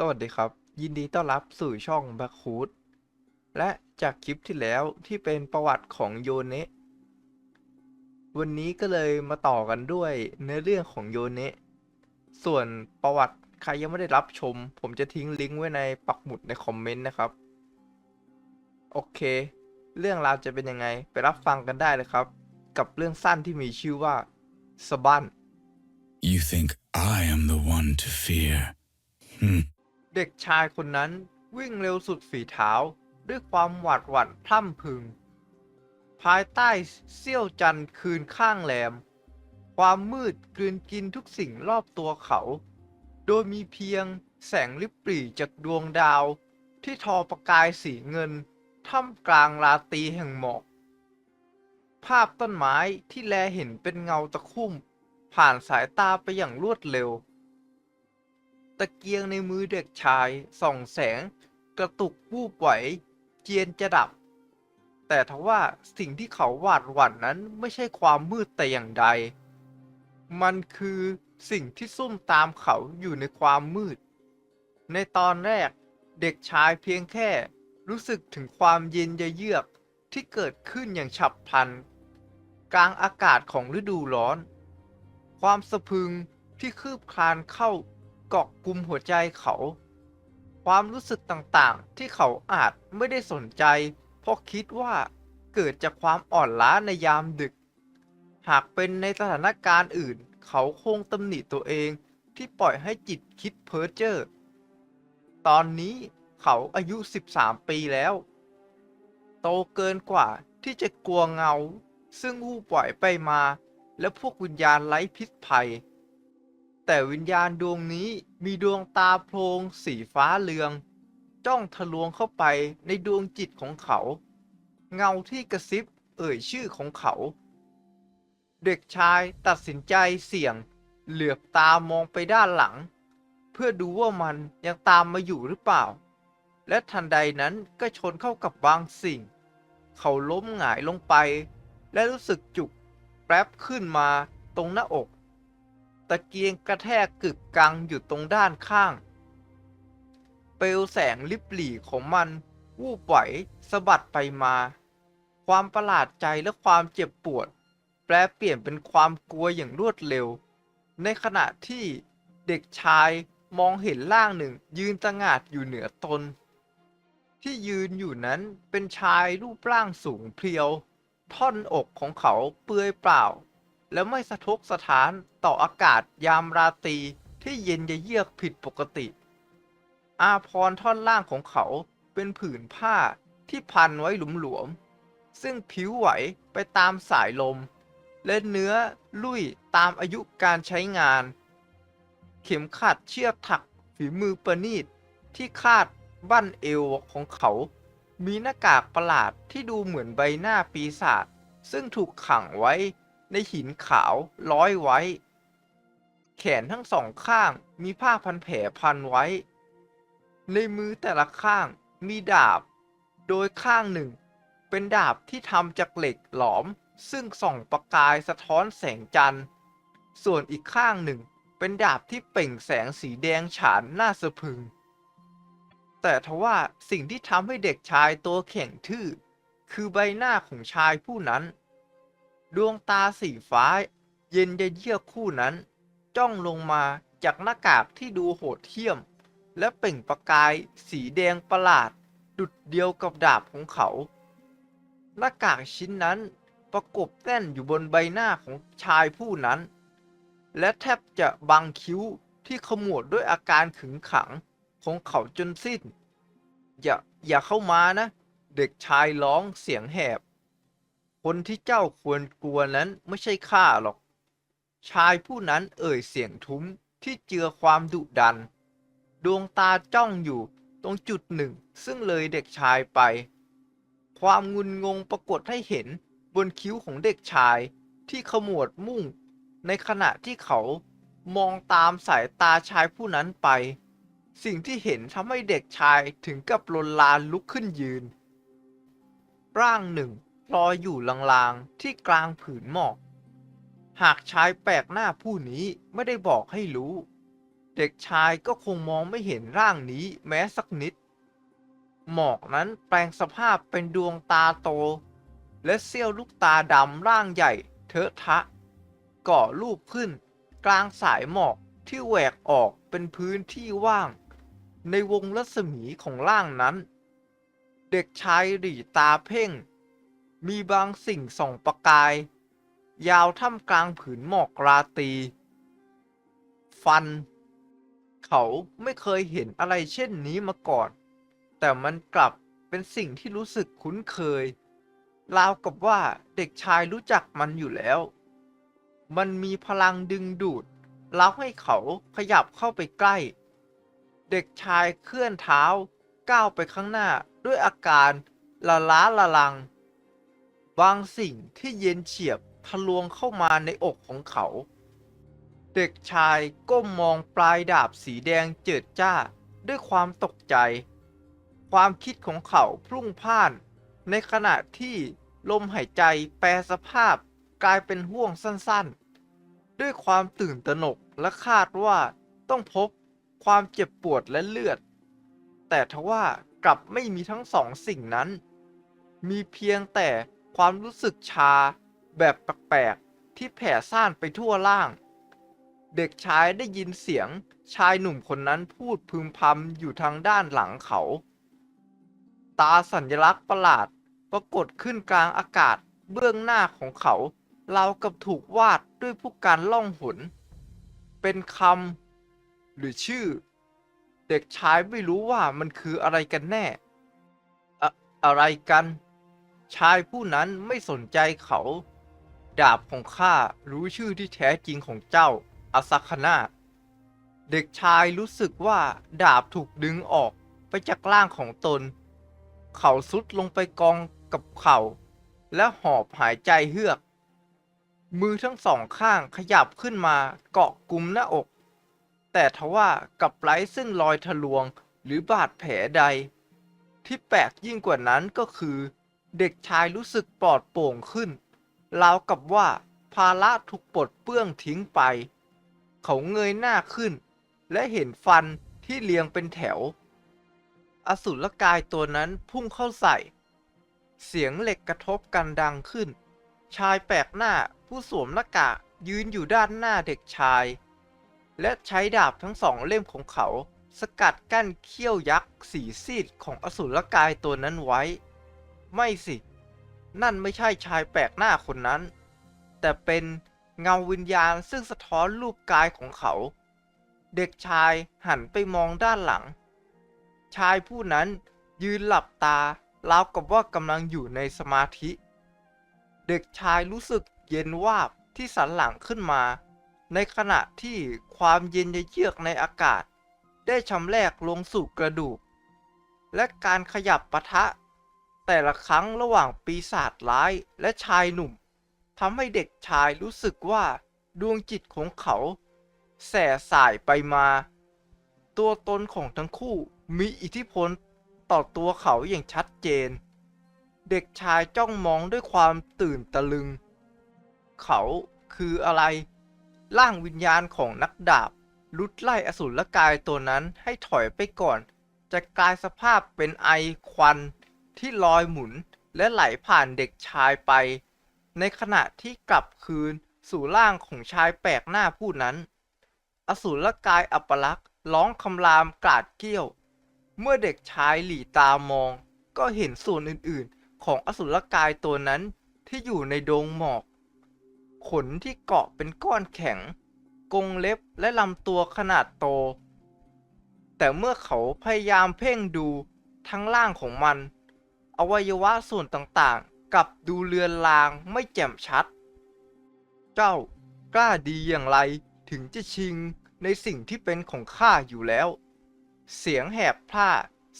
สวัสดีครับ ยินดีต้อนรับสู่ช่อง b a c k h o o d และจากคลิปที่แล้วที่เป็นประวัติของโยเนะวันนี้ก็เลยมาต่อกันด้วยเนื้อเรื่องของโยเนะส่วนประวัติใครยังไม่ได้รับชม ผมจะทิ้งลิงก์ไว้ในปักหมุดในคอมเมนต์นะครับ โอเค เรื่องราวจะเป็นยังไงไปรับฟังกันได้เลยครับ กับเรื่องสั้นที่มีชื่อว่าสบัน You think I am the one to fear? Hmm. เด็กชายคนนั้นวิ่งเร็วสุดฝีเท้าด้วยความหวาดหวั่นพร่ำพึง ภายใต้เสี้ยวจันทร์คืนข้างแรมความมืดกลืนกินทุกสิ่งรอบตัวเขา โดยมีเพียงแสงลิบปรี่จากดวงดาว ที่ทอประกายสีเงินท่ามกลางราตรีแห่งหมอก ภาพต้นไม้ที่แลเห็นเป็นเงาตะคุ่ม ผ่านสายตาไปอย่างรวดเร็ว ตะเกียงในมือเด็กชายส่องแสง กระตุกวูบไหว เจียนจะดับ แต่ทว่าสิ่งที่เขาหวาดหวั่นนั้นไม่ใช่ความมืดแต่อย่างใด มันคือสิ่งที่ซุ่มตามเขาอยู่ในความมืด ในตอนแรกเด็กชายเพียงแค่รู้สึกถึงความเย็นเยือกที่เกิดขึ้นอย่างฉับพลัน กลางอากาศของฤดูร้อน ความสะพึงที่คืบคลานเข้า เกาะกลุ่มหัวใจเขา ความรู้สึกต่างๆ ที่เขาอาจไม่ได้สนใจ เพราะคิดว่าเกิดจากความอ่อนล้าในยามดึก หากเป็นในสถานการณ์อื่น เขาคงตำหนิตัวเองที่ปล่อยให้จิตคิดเพ้อเจ้อตอนนี้เขาอายุ 13 ปีแล้ว โตเกินกว่าที่จะกลัวเงา ซึ่งวูบไหวไปมา และพวกวิญญาณไร้พิษภัย แต่วิญญาณดวงนี้มีดวงตาโพลงสีฟ้าเรือง จ้องทะลวงเข้าไปในดวงจิตของเขา เงาที่กระซิบเอ่ยชื่อของเขา เด็กชายตัดสินใจเสี่ยง เหลือบตามองไปด้านหลัง เพื่อดูว่ามันยังตามมาอยู่หรือเปล่า และทันใดนั้นก็ชนเข้ากับบางสิ่ง เขาล้มหงายลงไป และรู้สึกจุกแป๊บขึ้นมาตรงหน้าอก ตะเกียงกระแทกกึกกังอยู่ตรงด้านข้าง เปลวแสงลิบหลี่ของมันวูบไหวสะบัดไปมา ความประหลาดใจและความเจ็บปวด แปลเปลี่ยนเป็นความกลัวอย่างรวดเร็ว ในขณะที่เด็กชายมองเห็นร่างหนึ่งยืนตะงาดอยู่เหนือตน ที่ยืนอยู่นั้นเป็นชายรูปร่างสูงเพรียว ท่อนอกของเขาเปลือยเปล่า และไม่สะทกสะท้านต่ออากาศยามราตรีที่เย็นเยือกผิดปกติ อาพรท่อนล่างของเขาเป็นผืนผ้าที่พันไว้หลวมๆ ซึ่งผิวไหวไปตามสายลม และเนื้อลุ่ยตามอายุการใช้งาน เข็มขัดเชือกถักฝีมือประณีตที่คาดบั้นเอวของเขา มีหน้ากากประหลาดที่ดูเหมือนใบหน้าปีศาจซึ่งถูกขังไว้ ในหินขาวร้อยไว้ แขนทั้งสองข้างมีผ้าพันแผลพันไว้ ในมือแต่ละข้างมีดาบ โดยข้างหนึ่ง เป็นดาบที่ทำจากเหล็กหลอม ซึ่งส่องประกายสะท้อนแสงจันทร์ ส่วนอีกข้างหนึ่งเป็นดาบที่เปล่งแสงสีแดงฉานน่าสะพึง แต่ทว่าสิ่งที่ทำให้เด็กชายตัวแข็งทื่อ คือใบหน้าของชายผู้นั้น ดวงตาสีฟ้า เย็นเยือกคู่นั้น จ้องลงมาจากหน้ากากที่ดูโหดเหี้ยม และเปล่งประกายสีแดงประหลาด ดุดเดียวกับดาบของเขา หน้ากากชิ้นนั้นประกบแน่นอยู่บนใบหน้าของชายผู้นั้น และแทบจะบังคิ้วที่ขมวดด้วยอาการขึงขังของเขาจนสิ้น อย่าอย่าเข้ามานะ เด็กชายร้องเสียงแหบ คนที่เจ้าควรกลัวนั้นไม่ใช่ข้าหรอก ชายผู้นั้นเอ่ยเสียงทุ้มที่เจือความดุดัน ดวงตาจ้องอยู่ตรงจุดหนึ่ง ซึ่งเลยเด็กชายไป ความงุนงงปรากฏให้เห็นบนคิ้วของเด็กชายที่ขมวดมุ่ง ในขณะที่เขามองตามสายตาชายผู้นั้นไป สิ่งที่เห็นทำให้เด็กชายถึงกับลนลานลุกขึ้นยืน ร่างหนึ่ง ลอยอยู่ลางๆที่กลางผืนหมอก หากชายแปลกหน้าผู้นี้ไม่ได้บอกให้รู้ เด็กชายก็คงมองไม่เห็นร่างนี้แม้สักนิด หมอกนั้นแปลงสภาพเป็นดวงตาโต และเสี้ยวลูกตาดำร่างใหญ่เทอะทะ ก่อรูปขึ้น กลางสายหมอกที่แหวกออกเป็นพื้นที่ว่าง ในวงรัศมีของร่างนั้น เด็กชายหลีตาเพ่ง มีบางสิ่งส่องประกาย ยาวท่ามกลางผืนหมอกราตรี ฟัน เขาไม่เคยเห็นอะไรเช่นนี้มาก่อน แต่มันกลับเป็นสิ่งที่รู้สึกคุ้นเคย ราวกับว่าเด็กชายรู้จักมันอยู่แล้ว มันมีพลังดึงดูดเล้าให้เขาขยับเข้าไปใกล้ เด็กชายเคลื่อนเท้าก้าวไปข้างหน้าด้วยอาการละล้าละลัง บางสิ่งที่เย็นเฉียบทะลวงเข้ามาในอกของเขา เด็กชายก้มมองปลายดาบสีแดงเจิดจ้าด้วยความตกใจ ความคิดของเขาพรุ่งพล่าน ในขณะที่ลมหายใจแปรสภาพกลายเป็นห่วงสั้นๆ ด้วยความตื่นตระหนกและคาดว่าต้องพบความเจ็บปวดและเลือด แต่ทว่ากลับไม่มีทั้งสองสิ่งนั้น มีเพียงแต่ ความรู้สึกชาแบบแปลกๆที่แผ่ซ่านไปทั่วร่าง เด็กชายได้ยินเสียงชายหนุ่มคนนั้นพูดพึมพำอยู่ทางด้านหลังเขา ตาสัญลักษณ์ประหลาดปรากฏขึ้นกลางอากาศเบื้องหน้าของเขาเรากับถูกวาดด้วยผู้การล่องหน เป็นคำหรือชื่อ เด็กชายไม่รู้ว่ามันคืออะไรกันแน่ อะอะไรกัน ชายผู้นั้นไม่สนใจเขา ดาบของข้ารู้ชื่อที่แท้จริงของเจ้าอาซาคานาเด็กชายรู้สึกว่าดาบถูกดึงออกไปจากร่างของตน เขาสุดลงไปกองกับเข่า และหอบหายใจเฮือก มือทั้งสองข้างขยับขึ้นมาเกาะกลุ่มหน้าอก แต่ทว่ากับไร้ซึ่งรอยทะลวงหรือบาดแผลใด ที่แปลกยิ่งกว่านั้นก็คือ เด็กชายรู้สึกปลอดโปร่งขึ้นราวกับว่าภาระถูกปลดเปื้องทิ้งไป เขาเงยหน้าขึ้น และเห็นฟันที่เรียงเป็นแถว อสุรกายตัวนั้นพุ่งเข้าใส่ เสียงเหล็กกระทบกันดังขึ้น ชายแปลกหน้าผู้สวมหน้ากากยืนอยู่ด้านหน้าเด็กชาย และใช้ดาบทั้งสองเล่มของเขา สกัดกั้นเขี้ยวยักษ์สีซีดของอสุรกายตัวนั้นไว้ ไม่สิ นั่นไม่ใช่ชายแปลกหน้าคนนั้น แต่เป็นเงาวิญญาณซึ่งสะท้อนรูปกายของเขา เด็กชายหันไปมองด้านหลัง ชายผู้นั้นยืนหลับตาราวกับว่ากำลังอยู่ในสมาธิ เด็กชายรู้สึกเย็นวาบที่สันหลังขึ้นมา ในขณะที่ความเย็นเยือกในอากาศ ได้ชำแรกลงสู่กระดูก และการขยับปะทะ แต่ละครั้งระหว่างปีศาจร้ายและชายหนุ่มทำให้เด็กชายรู้สึกว่าดวงจิตของเขา แส่สายไปมา ตัวตนของทั้งคู่มีอิทธิพลต่อตัวเขาอย่างชัดเจน เด็กชายจ้องมองด้วยความตื่นตะลึง เขาคืออะไร ร่างวิญญาณของนักดาบลุดไล่อสูรกายตัวนั้นให้ถอยไปก่อน จะกลายสภาพเป็นไอควัน ที่ลอยหมุนและไหลผ่านเด็กชายไป ในขณะที่กลับคืนสู่ร่างของชายแปลกหน้าผู้นั้น อสูรกายอัปลักษ์ร้องคำรามกราดเกี้ยว เมื่อเด็กชายหลีตามอง ก็เห็นส่วนอื่นๆ ของอสุรกายตัวนั้นที่อยู่ในดงหมอก ขนที่เกาะเป็นก้อนแข็ง กงเล็บและลำตัวขนาดโต แต่เมื่อเขาพยายามเพ่งดูทั้งล่างของมัน อวัยวะส่วนต่างๆ กับดูเลือนลางไม่แจ่มชัด เจ้ากล้าดีอย่างไรถึงจะชิงในสิ่งที่เป็นของข้าอยู่แล้ว เสียงแหบพร่า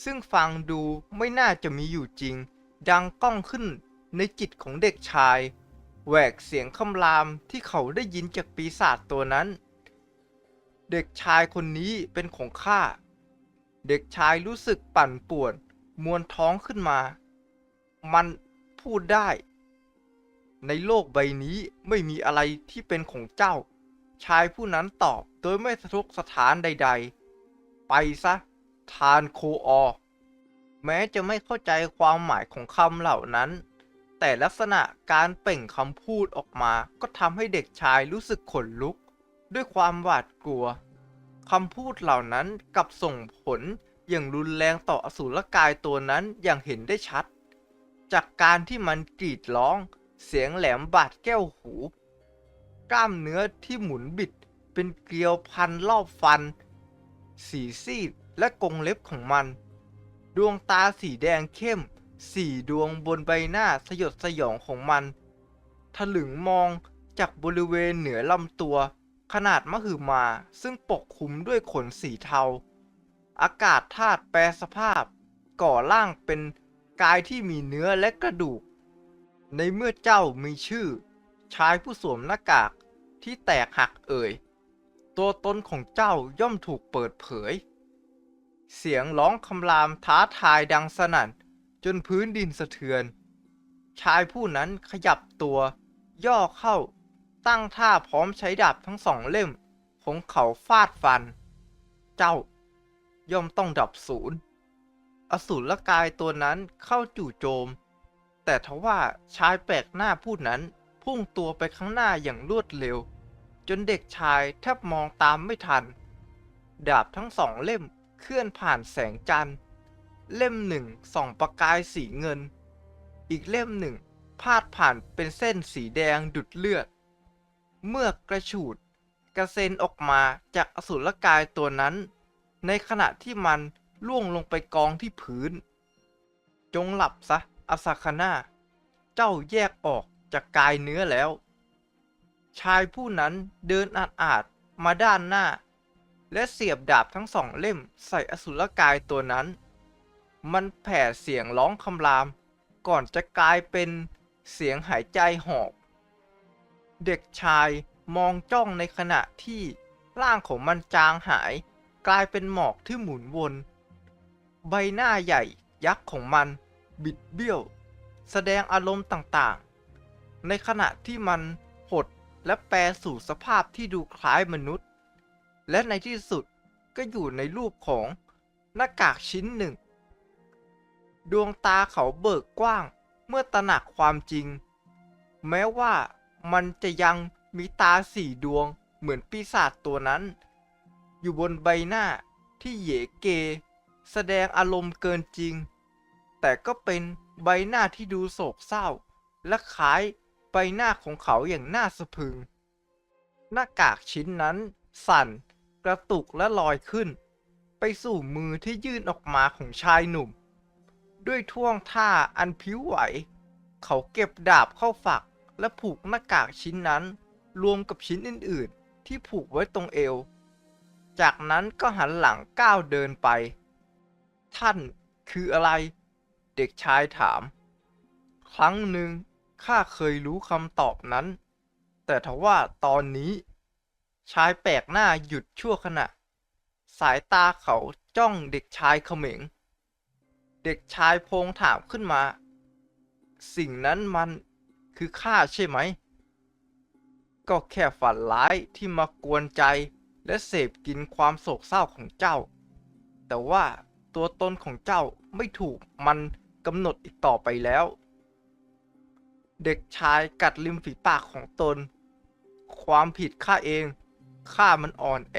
ซึ่งฟังดูไม่น่าจะมีอยู่จริง ดังก้องขึ้นในจิตของเด็กชาย แหวกเสียงคำรามที่เขาได้ยินจากปีศาจตัวนั้น เด็กชายคนนี้เป็นของข้า เด็กชายรู้สึกปั่นป่วน มวนท้องขึ้นมา มันพูดได้ ในโลกใบนี้ไม่มีอะไรที่เป็นของเจ้า ชายผู้นั้นตอบโดยไม่สะทกสถานใด ๆ ไปซะ ทานโคออ แม้จะไม่เข้าใจความหมายของคำเหล่านั้น แต่ลักษณะการเปล่งคำพูดออกมา ก็ทำให้เด็กชายรู้สึกขนลุก ด้วยความหวาดกลัวคำพูดเหล่านั้นกลับส่งผลอย่างรุนแรงต่ออสูรกายตัวนั้นอย่างเห็นได้ชัด จากการที่มันกรีดร้อง เสียงแหลมบาดแก้วหู กล้ามเนื้อที่หมุนบิดเป็นเกลียวพันรอบฟัน สีซีดและกรงเล็บของมัน ดวงตาสีแดงเข้ม สี่ดวงบนใบหน้าสยดสยองของมัน ถลึงมองจากบริเวณเหนือลำตัว ขนาดมหึมาซึ่งปกคลุมด้วยขนสีเทา อากาศธาตุแปรสภาพ ก่อร่างเป็น กายที่มีเนื้อและกระดูก ในเมื่อเจ้ามีชื่อ ชายผู้สวมหน้ากากที่แตกหักเอ่ย ตัวตนของเจ้าย่อมถูกเปิดเผย เสียงร้องคำรามท้าทายดังสนั่น จนพื้นดินสะเทือน ชายผู้นั้นขยับตัว ย่อเข้า ตั้งท่าพร้อมใช้ดาบทั้งสองเล่ม ของเขาฟาดฟัน เจ้าย่อมต้องดับศูนย์ อสูรกายตัวนั้นเข้าจู่โจม แต่ทว่าชายแปลกหน้าผู้นั้นพุ่งตัวไปข้างหน้าอย่างรวดเร็ว จนเด็กชายแทบมองตามไม่ทัน ดาบทั้งสองเล่มเคลื่อนผ่านแสงจันทร์ เล่มหนึ่งส่องประกายสีเงิน อีกเล่มหนึ่งพาดผ่านเป็นเส้นสีแดงดุดเลือด เมื่อกระฉูดกระเซ็นออกมาจากอสูรกายตัวนั้น ในขณะที่มัน ล่วงลงไปกองที่พื้น จงหลับซะอาซาคาน่าเจ้าแยกออกจากกายเนื้อแล้ว ชายผู้นั้นเดินอาดอาดมาด้านหน้า และเสียบดาบทั้งสองเล่มใส่อสุรกายตัวนั้น มันแผ่เสียงร้องคำราม ก่อนจะกลายเป็นเสียงหายใจหอบ เด็กชายมองจ้องในขณะที่ร่างของมันจางหาย กลายเป็นหมอกที่หมุนวน ใบหน้าใหญ่ยักษ์ของมันบิดเบี้ยว แสดงอารมณ์ต่างๆ ในขณะที่มันหดและแปรสู่สภาพที่ดูคล้ายมนุษย์ และในที่สุดก็อยู่ในรูปของหน้ากากชิ้นหนึ่ง ดวงตาเขาเบิกกว้างเมื่อตระหนักความจริง แม้ว่ามันจะยังมีตาสี่ดวงเหมือนปีศาจตัวนั้น อยู่บนใบหน้าที่เหยเก แสดงอารมณ์เกินจริง แต่ก็เป็นใบหน้าที่ดูโศกเศร้า และคล้ายใบหน้าของเขาอย่างน่าสะพึง หน้ากากชิ้นนั้นสั่นกระตุกและลอยขึ้น ไปสู่มือที่ยื่นออกมาของชายหนุ่ม ด้วยท่วงท่าอันผิวไหว เขาเก็บดาบเข้าฝักและผูกหน้ากากชิ้นนั้น รวมกับชิ้นอื่น ๆ ที่ผูกไว้ตรงเอว จากนั้นก็หันหลังก้าวเดินไป ท่านคืออะไร เด็กชายถาม ครั้งหนึ่งข้าเคยรู้คำตอบนั้น แต่ทว่าตอนนี้ ชายแปลกหน้าหยุดชั่วขณะ สายตาเขาจ้องเด็กชายเขม็ง เด็กชายโพงถามขึ้นมา สิ่งนั้นมันคือข้าใช่ไหม ก็แค่ฝันร้ายที่มากวนใจและเสพกินความโศกเศร้าของเจ้า แต่ว่า ตัวตนของเจ้าไม่ถูกมันกำหนดอีกต่อไปแล้ว เด็กชายกัดริมฝีปากของตน ความผิดข้าเอง ข้ามันอ่อนแอ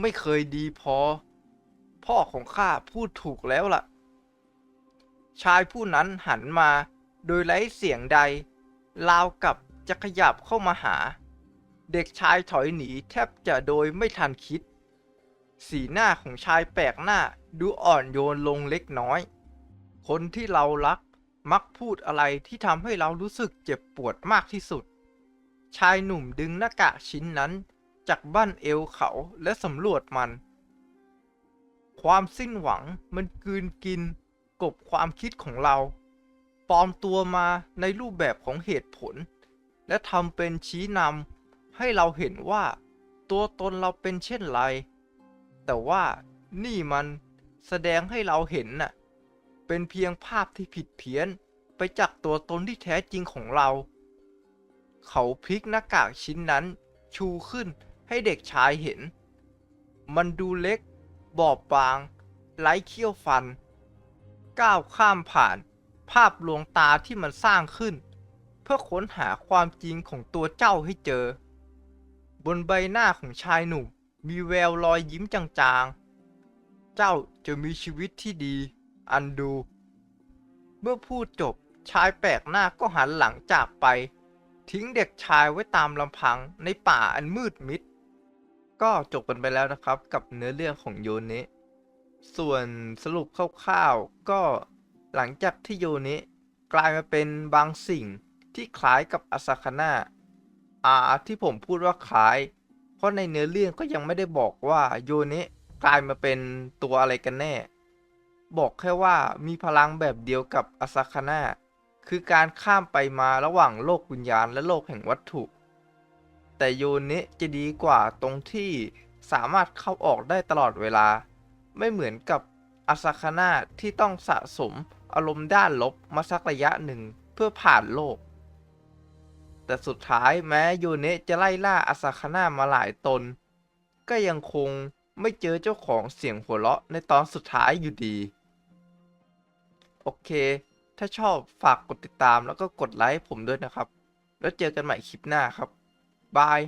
ไม่เคยดีพอ พ่อของข้าพูดถูกแล้วล่ะ ชายผู้นั้นหันมาโดยไร้เสียงใดราวกับจะขยับเข้ามาหา เด็กชายถอยหนีแทบจะโดยไม่ทันคิด สีหน้าของชายแปลกหน้าดูอ่อนโยนลงเล็กน้อย คนที่เรารักมักพูดอะไรที่ทำให้เรารู้สึกเจ็บปวดมากที่สุด ชายหนุ่มดึงหน้ากากชิ้นนั้น จากบั้นเอวเขาและสำรวจมัน ความสิ้นหวังมันกืนกิน กบความคิดของเรา ปลอมตัวมาในรูปแบบของเหตุผล และทำเป็นชี้นำให้เราเห็นว่า ตัวตนเราเป็นเช่นไร แต่ว่านี่มันแสดงให้เราเห็นน่ะ เป็นเพียงภาพที่ผิดเพี้ยนไปจากตัวตนที่แท้จริงของเรา เขาพลิกหน้ากากชิ้นนั้นชชูขึ้นให้เด็กชายเห็น มันดูเล็ก บอบบาง ไร้เขี้ยวฟัน ก้าวข้ามผ่านภาพลวงตาที่มันสร้างขึ้น เพื่อค้นหาความจริงของตัวเจ้าให้เจอ บนใบหน้าของชายหนุ่ม มีแววรอยยิ้มจางๆ เจ้าจะมีชีวิตที่ดี อันดู เมื่อพูดจบชายแปลกหน้าก็หันหลังจากไป ทิ้งเด็กชายไว้ตามลำพังในป่าอันมืดมิด ก็จบกันไปแล้วนะครับกับเนื้อเรื่องของโยนะส่วนสรุปคร่าวๆก็หลังจากที่โยนะกลายมาเป็นบางสิ่งที่คล้ายกับอาซาคาน่าอาที่ผมพูดว่าคล้าย เพราะในเนื้อเรื่องก็ยังไม่ได้บอกว่าโยเนะกลายมาเป็นตัวอะไรกันแน่ บอกแค่ว่ามีพลังแบบเดียวกับอาซาคาน่าคือการข้ามไปมาระหว่างโลกวิญญาณและโลกแห่งวัตถุ แต่โยเนะจะดีกว่าตรงที่สามารถเข้าออกได้ตลอดเวลา ไม่เหมือนกับอาซาคาน่าที่ต้องสะสมอารมณ์ด้านลบมาสักระยะหนึ่งเพื่อผ่านโลก แต่สุดท้ายแม้โยเนะจะไล่ล่าอาซาคาน่ามาหลายตน ก็ยังคงไม่เจอเจ้าของเสียงหัวเราะในตอนสุดท้ายอยู่ดี โอเค ถ้าชอบฝากกดติดตามแล้วก็กดไลค์ผมด้วยนะครับ แล้วเจอกันใหม่คลิปหน้าครับ บาย